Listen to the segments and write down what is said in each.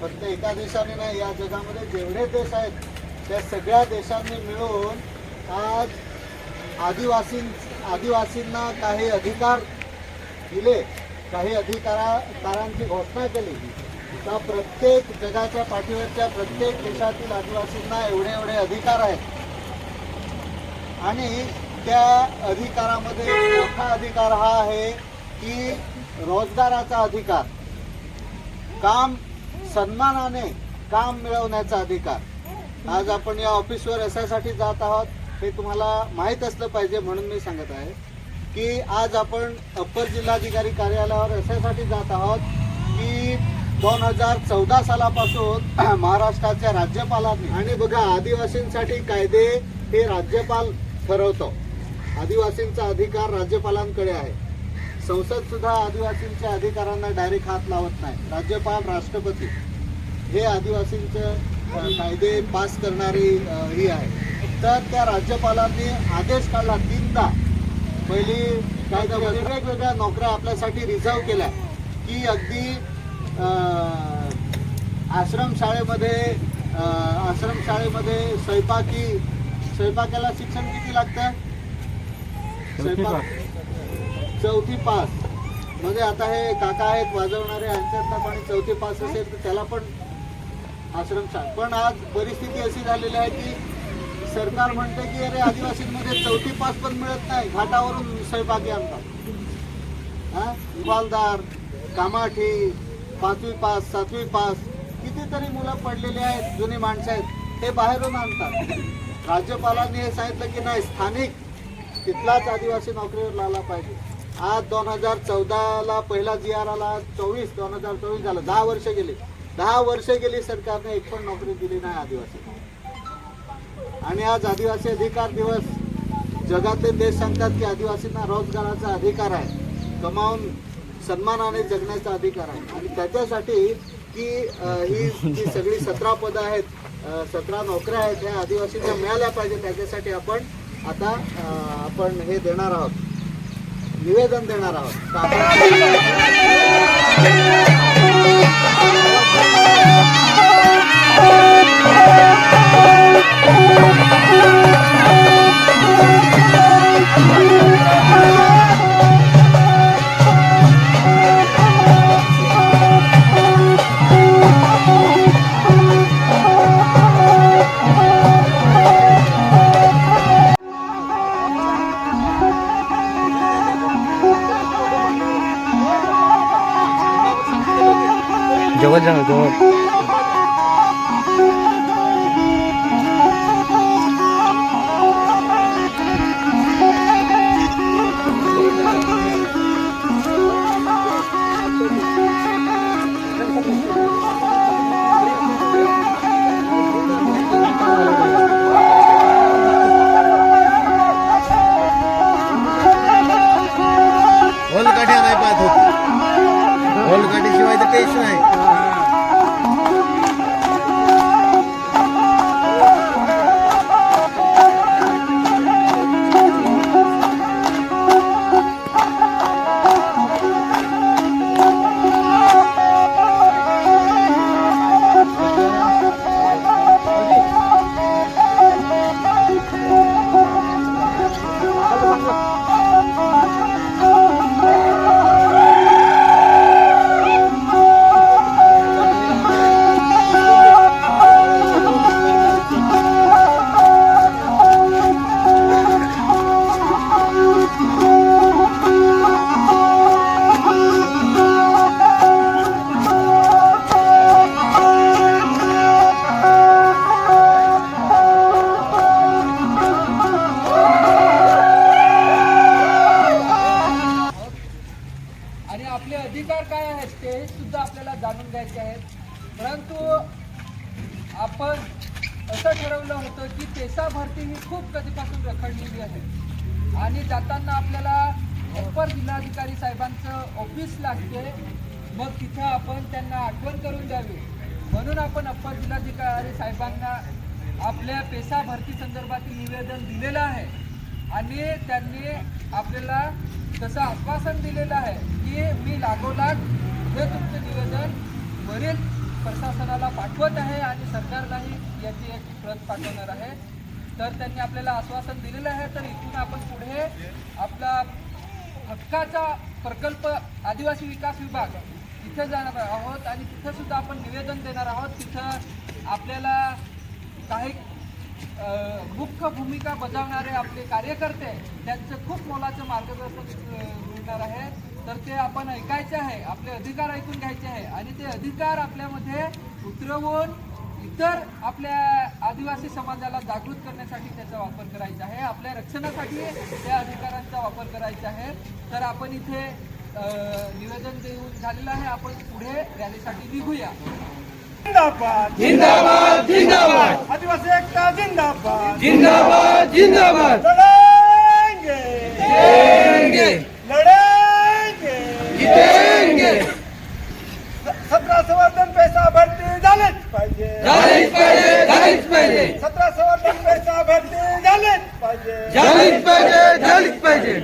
फक्त एका देशाने नाही या जगामध्ये जेवढे देश आहेत त्या सगळ्या देशांनी मिळून आज आदिवासी आदिवासींना काही अधिकार दिले काही अधिकारांची घोषणा केली. तर प्रत्येक जगाच्या पाठीवरच्या प्रत्येक देशातील आदिवासींना एवढे एवढे अधिकार आहेत. आणि त्या अधिकारामध्ये मोठा अधिकार हा आहे की रोजगाराचा अधिकार. काम सन्मानाने काम मिळवण्याचा अधिकार. आज आपण या ऑफिसवर याच्यासाठी जात आहोत. हे तुम्हाला माहीत असलं पाहिजे म्हणून मी सांगत आहे की आज आपण अप्पर जिल्हाधिकारी कार्यालयावर याच्यासाठी जात आहोत की दोन हजार चौदा सालापासून महाराष्ट्राच्या राज्यपालांनी आणि बघा आदिवासींसाठी कायदे हे राज्यपाल ठरवतो. आदिवासींचा अधिकार राज्यपालांकडे आहे. संसद सुद्धा आदिवासींच्या अधिकारांना डायरेक्ट हात लावत नाही. राज्यपाल राष्ट्रपती हे आदिवासींचं कायदे पास करणारी ही आहे. तर त्या राज्यपालांनी आदेश काढला तीनदा. पहिली कायदा वेगवेगळ्या नोकऱ्या आपल्यासाठी रिझर्व केल्या की अगदी आश्रमशाळेमध्ये आश्रमशाळेमध्ये स्वयंपाकी स्वयंपाकाला शिक्षण किती लागतं? स्वयंपाक चौथी पास. म्हणजे आता हे काका आहेत वाजवणारे यांच्यातला कोणी चौथी पास असेल तर त्याला पण आश्रमशाळा पण आज परिस्थिती अशी झालेली आहे की सरकार म्हणते की अरे आदिवासींमध्ये चौथी पास पण मिळत नाही घाटावरून स्वयंपाकी आणतात. हा? इमालदार कामाठी पाचवी पास सातवी पास कितीतरी मुलं पडलेली आहेत जुनी माणसं आहेत ते बाहेरून आणतात. राज्यपालांनी हे सांगितलं की नाही स्थानिक तिथलाच आदिवासी नोकरीवर लावला पाहिजे. आज दोन हजार चौदाला पहिला जी आर आला चोवीस दोन हजार चोवीस झालं. दहा वर्ष गेली. दहा वर्ष गेली सरकारने एक पण नोकरी दिली नाही आदिवासी. आणि आज आदिवासी अधिकार दिवस. जगातले देश सांगतात की आदिवासींना रोजगाराचा अधिकार आहे. कमावून सन्मानाने जगण्याचा अधिकार आहे. आणि त्याच्यासाठी की ही जी सगळी सतरा पदं आहेत सतरा नोकऱ्या आहेत ह्या आदिवासींना मिळाल्या पाहिजे त्याच्यासाठी आपण आता आपण हे देणार आहोत. निवेदन देणार आहोत. Спасибо. आपले काय आहेत ते सुद्धा आपल्याला जाणून घ्यायचे आहेत. परंतु आपण असं ठरवलं होतं की पेसा भरती ही खूप कधीपासून रखडलेली आहे. आणि जाताना आपल्याला अप्पर जिल्हाधिकारी साहेबांचं ऑफिस लागते. मग तिथं आपण त्यांना आठवण करून द्यावी. म्हणून आपण अप्पर जिल्हाधिकारी साहेबांना आपल्या पेसा भरती संदर्भातील निवेदन दिलेलं आहे. आणि त्यांनी आपल्याला तसं आश्वासन दिलेलं आहे की मी लागोलाग हे तुमचं निवेदन वरील प्रशासनाला पाठवत आहे आणि सरकारलाही याची एक प्रत पाठवणार आहे. तर त्यांनी आपल्याला आश्वासन दिलेलं आहे तर इथून आपण पुढे आपला हक्काचा प्रकल्प आदिवासी विकास विभाग तिथे जाणार आहोत आणि तिथंसुद्धा आपण निवेदन देणार आहोत. तिथं आपल्याला काही मुख्य भूमिका बजावणारे आपले कार्यकर्ते त्यांचं खूप मोलाचं मार्गदर्शन मिळणार आहे. तर ते आपण ऐकायचे आहे आपले अधिकार ऐकून घ्यायचे आहे. आणि ते अधिकार आपल्यामध्ये उतरवून इतर आपल्या आदिवासी समाजाला जागृत करण्यासाठी त्याचा वापर करायचा आहे. आपल्या रक्षणासाठी त्या अधिकारांचा वापर करायचा आहे. तर आपण इथे निवेदन देऊन झालेलं आहे. आपण पुढे रॅलीसाठी निघूया. जिंदाबाद. जिंदाबाद जिंदाबाद. आदिवासी एकता जिंदाबाद. जिंदाबाद जिंदाबाद. लढेंगे. जितेंगे लढेंगे. जितेंगे. सतरा संवर्धन पैसा भरती झालेच पाहिजे. झालीच पाहिजे झालीच पाहिजे. सतरा संवर्धन पैसा भरती झालेच पाहिजे झालीच पाहिजे झालीच पाहिजे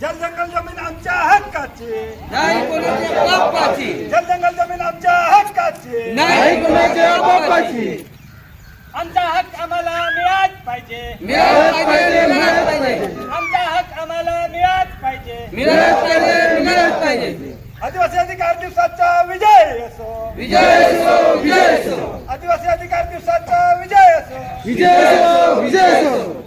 जल जंगल जमीन आमच्या हक्काची नाही कोणाच्या बापाची जल जंगल जमीन आमच्या हक्काची नाही कोणाच्या बापाची आमचा हक्क आम्हाला मिळाच पाहिजे. मिळालंच पाहिजे पाहिजे. आमचा हक्क आम्हाला मिळाच पाहिजे. मिळालंच पाहिजे मिळालंच पाहिजे. आदिवासी अधिकार दिवसाचा विजय असो. विजय असो विजय असो. आदिवासी अधिकार दिवसाचा विजय असो. विजय असो विजय असो.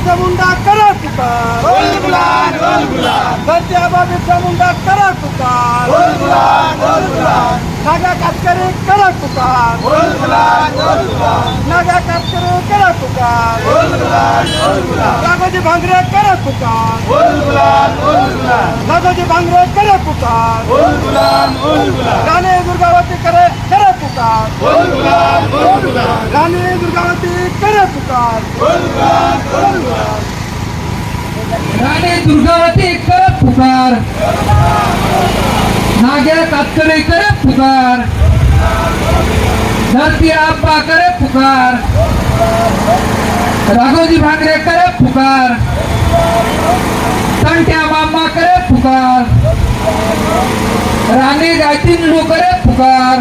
बिरसा मुंडा करा पुकार। सत्याबा बिरसा मुंडा करा पुकार। नागा कातकरी करा पुकार नागा कातकरी करा पुकार राघोजी भांगरे करा पुकार राघोजी भांगरे करा पुकार राणे दुर्गावती करे करे पुकार राणे दुर्गावती करे पुकार राणे दुर्गावती करत पुकार नाग्या कातकरी करे पुकार. धरती आप्पा करे पुकार. राघोजी भांगरे करे पुकार. संट्या मामा करे पुकार. राणी गायतीन करे पुकार.